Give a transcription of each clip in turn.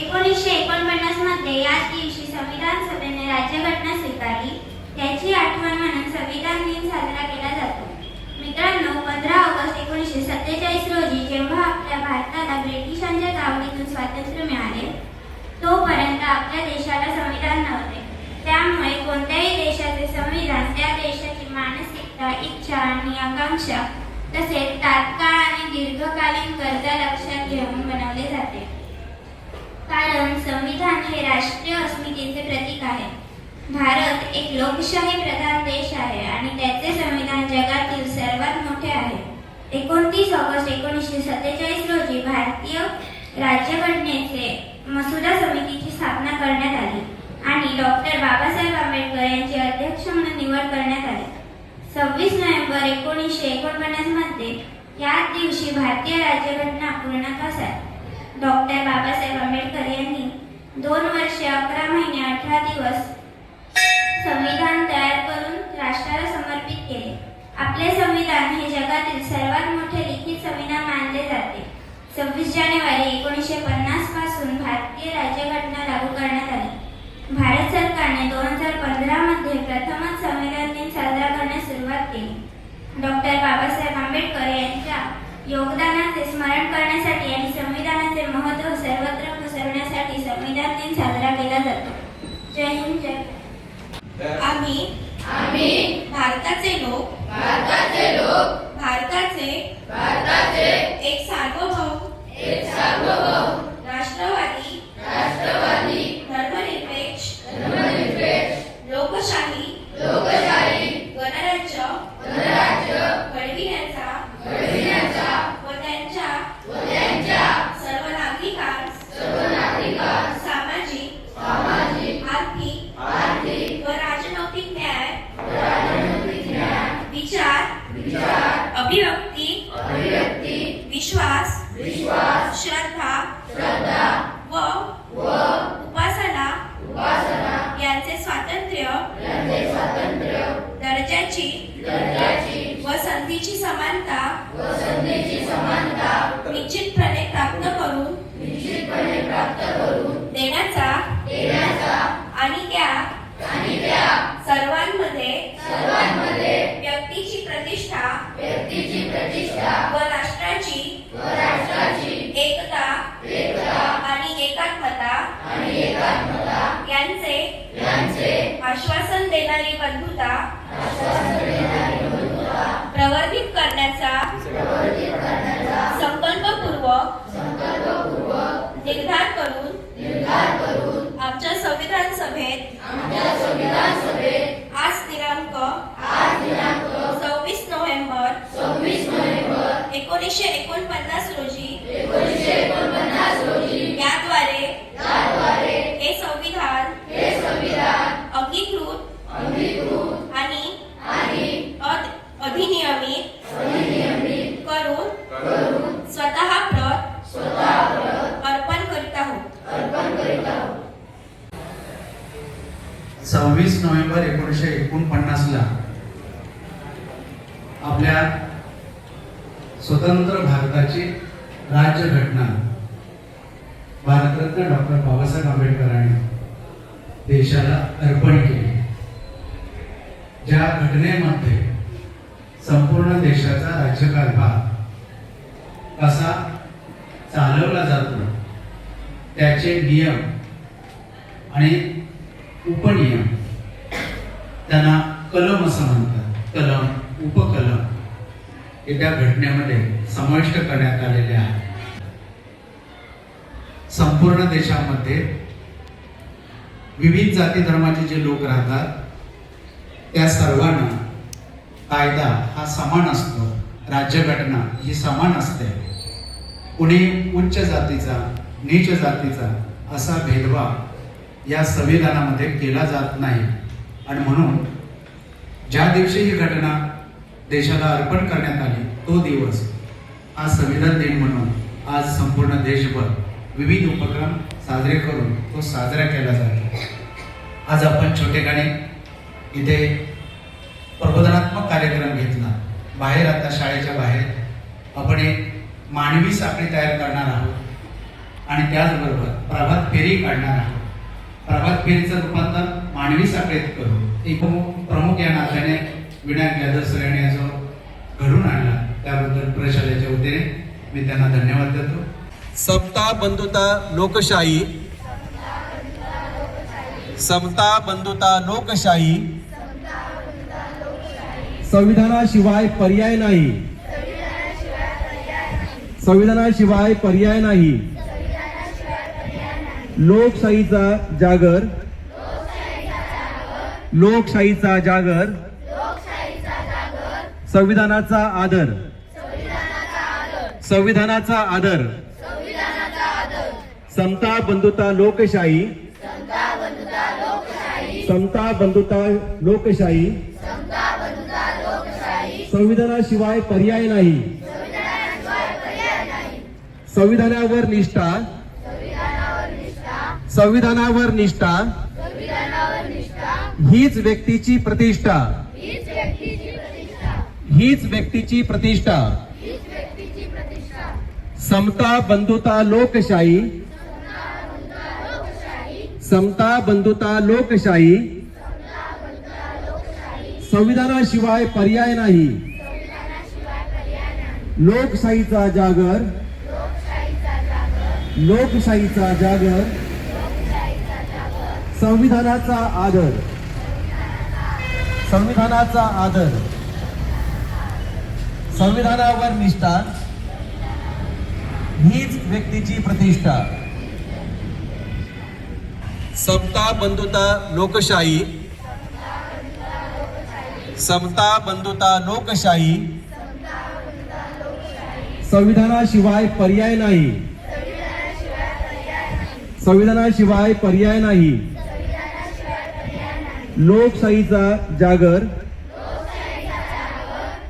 एकोणीसशे एकोणपन्नासमध्ये याच दिवशी संविधान सभेने राज्यघटना स्वीकारली. त्याची आठवण म्हणून संविधान दिन साजरा केला जातो. मित्रांनो पंधरा ऑगस्ट एकोणीसशे सत्तेचाळीस रोजी जेव्हा आपल्या भारताला ब्रिटिशांच्या तावडीतून स्वातंत्र्य मिळाले तोपर्यंत आपल्या देशाला संविधान नव्हते. त्यामुळे कोणत्याही देशाचे संविधान त्या देशाची मानसिकता इच्छा आणि आकांक्षा तसेच तात्काळ आणि दीर्घकालीन गरजा लक्षात घेऊन बनवले जाते. कारण संविधान हे राष्ट्रीय अस्मितेचे प्रतीक आहे. भारत एक लोकशाही प्रधान देश आहे आणि त्याचे संविधान जगातील सर्वात मोठे आहे. एकोणतीस ऑगस्ट एकोणीसशे सत्तेचाळीस रोजी भारतीय राज्यघटनेचे मसुदा समितीची स्थापना करण्यात आली आणि डॉक्टर बाबासाहेब आंबेडकर यांची अध्यक्ष म्हणून निवड करण्यात आली. सव्वीस नोव्हेंबर एकोणीसशे एकोणपन्नासमध्ये याच दिवशी भारतीय राज्यघटना पूर्णत्वास आली डॉक्टर बाबासाहेब आंबेडकर यांनी दोन वर्षे अकरा महिने अठरा दिवस संविधान तयार करून राष्ट्राला समर्पित केले. आपले संविधान हे जगातील सर्वात मोठे लिखित संविधान मानले जाते. सव्वीस जानेवारी एकोणीसशे पन्नासपासून भारतीय राज्यघटना लागू करण्यात आली. भारत सरकारने दोन हजार पंधरामध्ये प्रथमच संविधान दिन साजरा करण्यास सुरुवात केली. डॉक्टर बाबासाहेब आंबेडकर यांच्या योगदानाचे स्मरण करण्यासाठी आणि संविधानाचे महत्त्व सर्वत्र पसरवण्यासाठी संविधान दिन साजरा केला जातो. जय हिंद जय आम्ही आम्ही भारताचे लोक. भारताचे लोक. भारताचे भारताचे सर्वांमध्ये सर्वांमध्ये व्यक्तीची प्रतिष्ठा व्यक्तीची प्रतिष्ठा व राष्ट्राची व राष्ट्राची एकता एकता आणि एकात्मता आणि एकात्मता यांचे यांचे आश्वासन देणारी बंधुता आश्वासन देणारी बंधुता प्रवर्धित करण्याचा प्रवर्धित करण्याचा संकल्पपूर्वक संकल्पपूर्वक निर्धार करून निर्धार करून आमच्या संविधान सभेत आमच्या संविधान सभेत आज दिनांक आज दिनांक सव्वीस नोव्हेंबर सव्वीस नोव्हेंबर एकोणीसशे एकोणपन्नास रोजी एकोणीसशे एकोणपन्नास रोजी याद्वारे त्याद्वारे हे संविधान हे संविधान अंगीकृत अंगीकृत आणि आणि अध- अधिनियमित अधिनियमित करून करून स्वतः प्रत स्वतः प्रत अर्पण करीत आहोत अर्पण करीत आहोत सव्वीस नोव्हेंबर एकोणीसशे एकोणपन्नासला आपल्या स्वतंत्र भारताची राज्यघटना. भारतरत्न डॉक्टर बाबासाहेब आंबेडकरांनी देशाला अर्पण केली. ज्या घटनेमध्ये संपूर्ण देशाचा राज्यकारभार कसा चालवला जातो त्याचे नियम आणि उपनियम त्यांना कलम असं म्हणतात. कलम. उपकलम हे त्या घटनेमध्ये समाविष्ट करण्यात आलेले आहे. संपूर्ण देशामध्ये विविध जाती धर्माचे जे लोक राहतात त्या सर्वांना कायदा हा समान असतो. राज्यघटना ही समान असते. कुणी उच्च जातीचा नीच जातीचा असा भेदभाव या संविधानामध्ये केला जात नाही. आणि म्हणून ज्या दिवशी ही घटना देशाला अर्पण करण्यात आली. तो दिवस आज संविधान दिन म्हणून आज संपूर्ण देशभर विविध उपक्रम साजरे करून तो साजरा केला जातो. आज आपण छोटेखानी इथे प्रबोधनात्मक कार्यक्रम घेतला. बाहेर आता शाळेच्या बाहेर आपण एक मानवी साखळी तयार करणार आहोत. आणि त्याचबरोबर प्रभात फेरी काढणार आहोत. प्रभात फेरीचं रूपांतर मानवी साखळीत करू एक प्रमुख- प्रमुख या नात्याने विनायक यादव सर यांनी जो घडून आणला त्याबद्दल प्रशालेच्या वतीने मी त्यांना धन्यवाद देतो. समता बंधुता लोकशाही. समता बंधुता लोकशाही. संविधानाशिवाय पर्याय नाही. संविधानाशिवाय पर्याय नाही. लोकशाहीचा जागर. लोकशाहीचा जागर. संविधानाचा आदर. संविधानाचा आदर. समता बंधुता लोकशाही. समता बंधुता लोकशाही. संविधानाशिवाय पर्याय नाही. संविधानावर निष्ठा. संविधानावर निष्ठा. हीच व्यक्तीची प्रतिष्ठा. हीच व्यक्तीची प्रतिष्ठा. समता बंधुता लोकशाही. समता बंधुता लोकशाही. संविधानाशिवाय पर्याय नाही. लोकशाहीचा जागर. लोकशाहीचा जागर. संविधानाचा आदर. संविधानाचा आदर. संविधानावर निष्ठा हीच व्यक्तीची प्रतिष्ठा. समता बंधुता लोकशाही. समता बंधुता लोकशाही. संविधानाशिवाय पर्याय नाही. संविधानाशिवाय पर्याय नाही. लोकशाहीचा जागर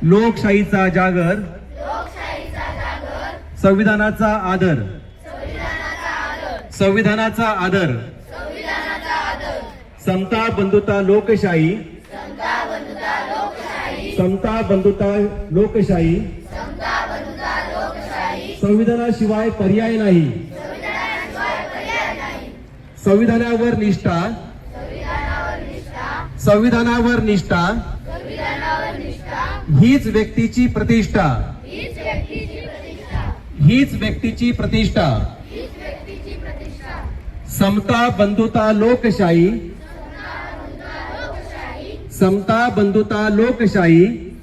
लोकशाहीचा जागर. संविधानाचा आदर. संविधानाचा आदर. समता बंधुता लोकशाही. समता बंधुता लोकशाही. संविधानाशिवाय पर्याय नाही. संविधानावर निष्ठा. संविधानावर निष्ठा. हीच व्यक्तीची प्रतिष्ठा. हीच व्यक्तीची प्रतिष्ठा. समता बंधुता लोकशाही. समता बंधुता लोकशाही.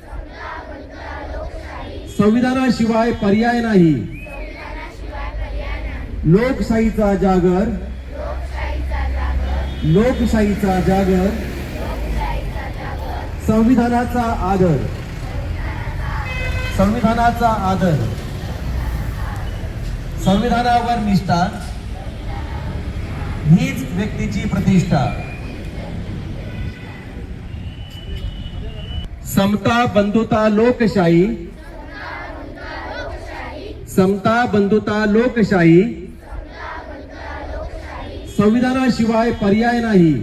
संविधानाशिवाय पर्याय नाही. लोकशाहीचा जागर. लोकशाहीचा जागर. संविधानाचा आदर. संविधानाचा आदर. संविधानावर निष्ठा. हीच व्यक्तीची प्रतिष्ठा. समता बंधुता लोकशाही. समता बंधुता लोकशाही. संविधानाशिवाय पर्याय नाही.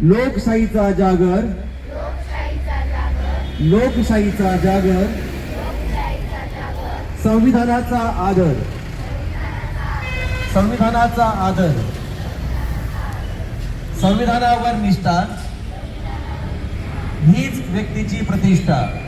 लोकशाहीचा जागर. लोकशाहीचा जागर संविधानाचा आदर. संविधानाचा आदर. संविधानावर निष्ठा. हीच व्यक्तीची प्रतिष्ठा.